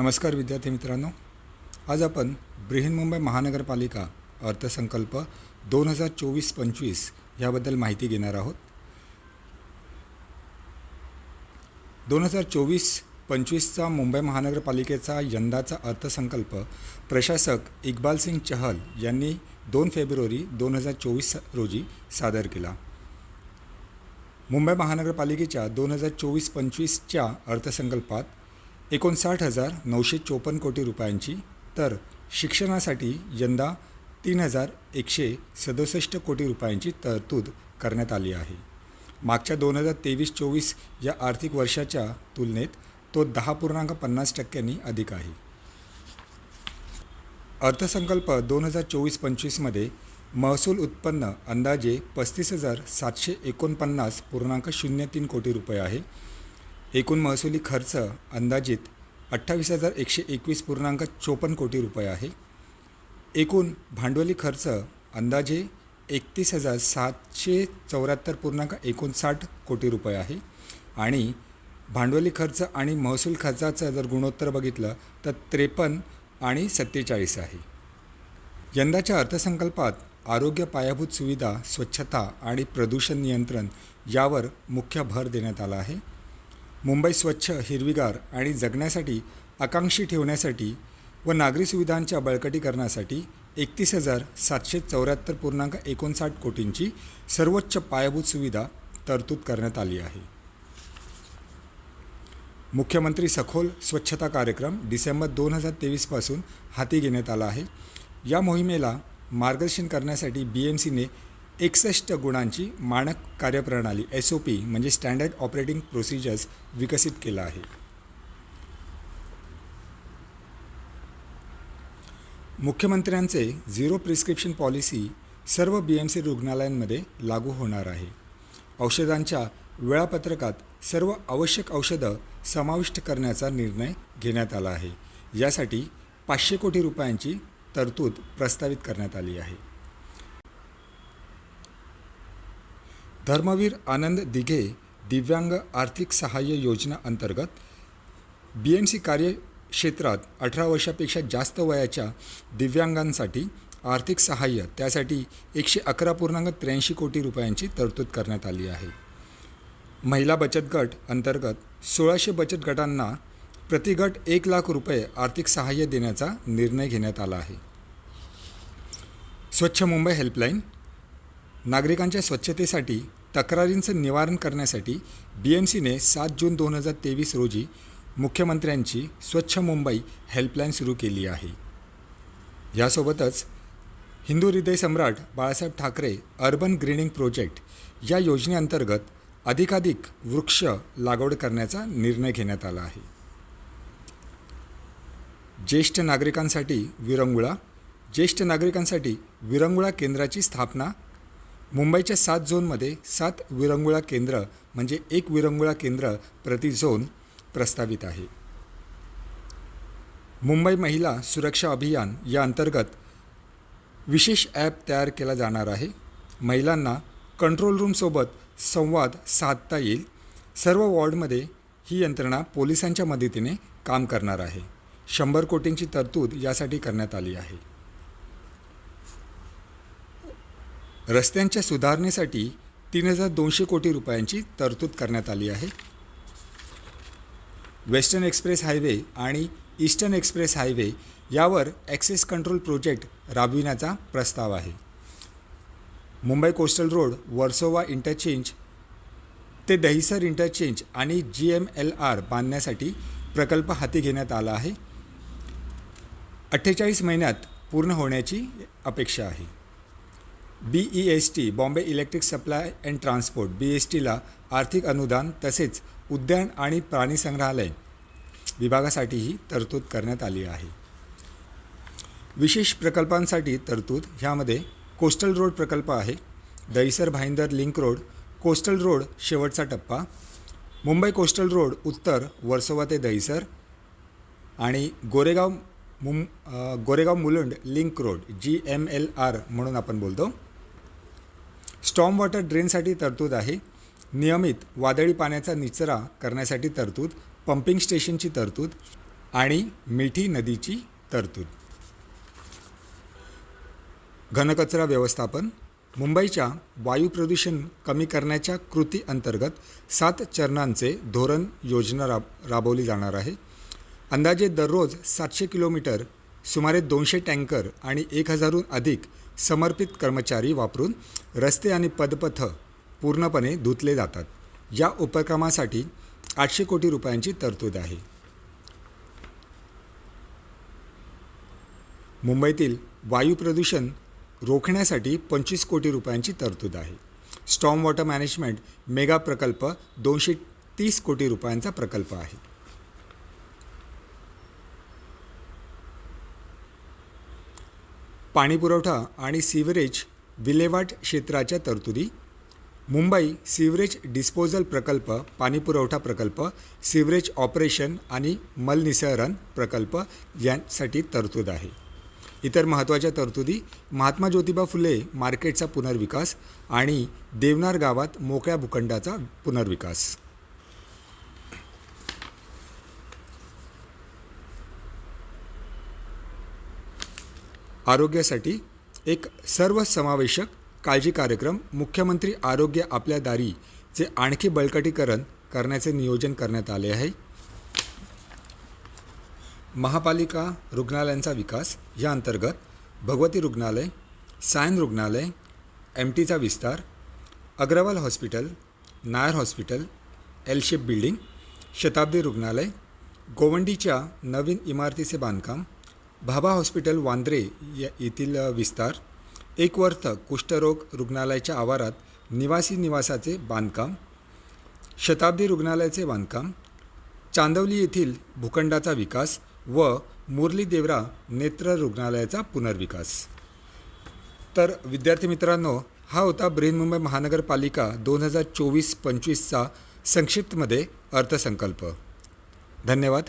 नमस्कार विद्यार्थी मित्रांनो. आज आपण बृहन्मुंबई महानगरपालिका अर्थसंकल्प दोन हजार चोवीस पंचवीस याबद्दल माहिती घेणार आहोत. दोन हजार चोवीस पंचवीसचा मुंबई महानगरपालिकेचा यंदाचा अर्थसंकल्प प्रशासक इक्बाल सिंग चहल यांनी दोन फेब्रुवारी दोन हजार चोवीस रोजी सादर केला. मुंबई महानगरपालिकेच्या दोन हजार चोवीस पंचवीसच्या अर्थसंकल्पात एकोणसाठ हजार नऊशे चोपन्न कोटी रुपयांची तर शिक्षणासाठी यंदा तीन हजार एकशे सदुसष्ट कोटी रुपयांची तरतूद करण्यात आली आहे. मागच्या दोन हजार तेवीस चोवीस या आर्थिक वर्षाच्या तुलनेत तो दहा पूर्णांक पन्नास टक्क्यांनी अधिक आहे. अर्थसंकल्प दोन हजार चोवीस पंचवीसमध्ये महसूल उत्पन्न अंदाजे पस्तीस हजार सातशे एकोणपन्नास पूर्णांक शून्य तीन कोटी रुपये आहे. एकूण महसुली खर्च अंदाजित अठ्ठावीस हजार एकशे एकवीस पूर्णांक चोपन्न कोटी रुपये आहे. एकूण भांडवली खर्च अंदाजे एकतीस हजार सातशे चौऱ्याहत्तर पूर्णांक एकोणसाठ कोटी रुपये आहे. आणि भांडवली खर्च आणि महसूल खर्चाचं जर गुणोत्तर बघितलं तर त्रेपन्न आणि सत्तेचाळीस आहे. यंदाच्या अर्थसंकल्पात आरोग्य पायाभूत सुविधा स्वच्छता आणि प्रदूषण नियंत्रण यावर मुख्य भर देण्यात आला आहे. मुंबई स्वच्छ हिरवीगार आणि जगण्यासाठी आकांक्षी ठेवण्यासाठी व नागरी सुविधांच्या बळकटीकरणासाठी एकतीस हजार सातशे चौऱ्याहत्तर पूर्णांक एकोणसाठ कोटींची सर्वोच्च पायाभूत सुविधा तरतूद करण्यात आली आहे. मुख्यमंत्री सखोल स्वच्छता कार्यक्रम डिसेंबर दोन हजार तेवीसपासून हाती घेण्यात आला आहे. या मोहिमेला मार्गदर्शन करण्यासाठी बी एम सीने एकसष्ट गुणांची मानक कार्यप्रणाली एस ओ पी म्हणजे स्टँडर्ड ऑपरेटिंग प्रोसिजर्स विकसित केला आहे. मुख्यमंत्र्यांचे झिरो प्रिस्क्रिप्शन पॉलिसी सर्व बी एम सी रुग्णालयांमध्ये लागू होणार आहे. औषधांच्या वेळापत्रकात सर्व आवश्यक औषधं समाविष्ट करण्याचा निर्णय घेण्यात आला आहे. यासाठी पाचशे कोटी रुपयांची तरतूद प्रस्तावित करण्यात आली आहे. धर्मवीर आनंद दिघे दिव्यांग आर्थिक सहाय्य योजना अंतर्गत बी एम सी कार्यक्षेत्रात अठरा वर्षापेक्षा जास्त वयाच्या दिव्यांगांसाठी आर्थिक सहाय्य त्यासाठी एकशे अकरा पूर्णांक त्र्याऐंशी कोटी रुपयांची तरतूद करण्यात आली आहे. महिला बचत गट अंतर्गत सोळाशे बचत गटांना प्रतिगट एक लाख रुपये आर्थिक सहाय्य देण्याचा निर्णय घेण्यात आला आहे. स्वच्छ मुंबई हेल्पलाईन नागरिकांच्या स्वच्छतेसाठी तक्रारींचं निवारण करण्यासाठी बी एम सीने सात जून दोन हजार तेवीस रोजी मुख्यमंत्र्यांची स्वच्छ मुंबई हेल्पलाईन सुरू केली आहे. यासोबतच हिंदू हृदय सम्राट Balasaheb Thackeray urban greening project या योजनेअंतर्गत अधिकाधिक वृक्ष लागवड करण्याचा निर्णय घेण्यात आला आहे. ज्येष्ठ नागरिकांसाठी विरंगुळा ज्येष्ठ नागरिकांसाठी विरंगुळा केंद्राची स्थापना मुंबईच्या सात झोनमध्ये सात विरंगुळा केंद्र म्हणजे एक विरंगुळा केंद्र प्रति झोन प्रस्तावित आहे. मुंबई महिला सुरक्षा अभियान या अंतर्गत विशेष ॲप तयार केला जाणार आहे. महिलांना कंट्रोल रूमसोबत संवाद साधता येईल. सर्व वॉर्डमध्ये ही यंत्रणा पोलिसांच्या मदतीने काम करणार आहे. शंभर कोटींची तरतूद यासाठी करण्यात आली आहे. रस्त्यांच्या सुधारणेसाठी तीन हजार दोनशे कोटी रुपयांची तरतूद करण्यात आली आहे. वेस्टर्न एक्सप्रेस हायवे आणि ईस्टर्न एक्सप्रेस हायवे यावर ॲक्सेस कंट्रोल प्रोजेक्ट राबविण्याचा प्रस्ताव आहे. Mumbai coastal road Versova interchange ते दहिसर इंटरचेंज आणि जी एम एल आर बांधण्यासाठी प्रकल्प हाती घेण्यात आला आहे. अठ्ठेचाळीस महिन्यात पूर्ण होण्याची अपेक्षा आहे. B E S T Bombay electric supply and transport B S टीला आर्थिक अनुदान तसेच उद्यान आणि प्राणी संग्रहालय विभागासाठीही तरतूद करण्यात आली आहे. विशेष प्रकल्पांसाठी तरतूद ह्यामध्ये कोस्टल रोड प्रकल्प आहे Dahisar Bhayandar link road coastal road शेवटचा टप्पा मुंबई कोस्टल रोड उत्तर वर्सोवा ते दहिसर आणि गोरेगाव मुं Goregaon Mulund link road G M L R म्हणून आपण बोलतो. स्टॉम वॉटर ड्रेनसाठी तरतूद आहे. नियमित वादळी पाण्याचा निचरा करण्यासाठी तरतूद पंपिंग स्टेशनची तरतूद आणि मिठी नदीची तरतूद. घनकचरा व्यवस्थापन मुंबईच्या वायू प्रदूषण कमी करण्याच्या कृती अंतर्गत सात चरणांचे धोरण योजना राब राबवली जाणार आहे. अंदाजे दररोज सातशे किलोमीटर सुमारे दोनशे टँकर आणि एक हजारहून अधिक समर्पित कर्मचारी वापरून रस्ते आणि पदपथ पूर्णपणे धुतले जातात. या उपक्रमासाठी आठशे कोटी रुपयांची तरतूद आहे. मुंबईतील वायू प्रदूषण रोखण्यासाठी पंचवीस कोटी रुपयांची तरतूद आहे. स्टॉम वॉटर मॅनेजमेंट मेगा प्रकल्प दोनशे तीस कोटी रुपयांचा प्रकल्प आहे. पाणीपुरवठा आणि सिवरेज विल्हेवाट क्षेत्राच्या तरतुदी मुंबई सिवरेज डिस्पोजल प्रकल्प पाणीपुरवठा प्रकल्प सिवरेज ऑपरेशन आणि मलनिसरण प्रकल्प यांसाठी तरतूद आहे. इतर महत्त्वाच्या तरतुदी महात्मा ज्योतिबा फुले मार्केटचा पुनर्विकास आणि देवनार गावात मोकळ्या भूखंडाचा पुनर्विकास. आरोग्यासाठी एक सर्वसमावेशक काळजी कार्यक्रम मुख्यमंत्री आरोग्य आपल्या दारीचे आणखी बळकटीकरण करण्याचे नियोजन करण्यात आले आहे. महापालिका रुग्णालयांचा विकास या अंतर्गत भगवती रुग्णालय सायन रुग्णालय एम टीचा विस्तार Agarwal hospital Nair hospital L shape building Shatabdi रुग्णालय गोवंडीच्या नवीन इमारतीचे बांधकाम भाभा हॉस्पिटल वांद्रे या येथील विस्तार. एक वर्थ कुष्ठरोग रुग्णालयाच्या आवारात निवासी निवासाचे बांधकाम. शताब्दी रुग्णालयाचे बांधकाम. चांदवली येथील भूखंडाचा विकास व मुरली देवरा नेत्र रुग्णालयाचा पुनर्विकास. तर विद्यार्थी मित्रांनो हा होता बृहन्मुंबई महानगरपालिका दोन हजार चोवीस पंचवीसचा संक्षिप्तमध्ये अर्थसंकल्प. धन्यवाद.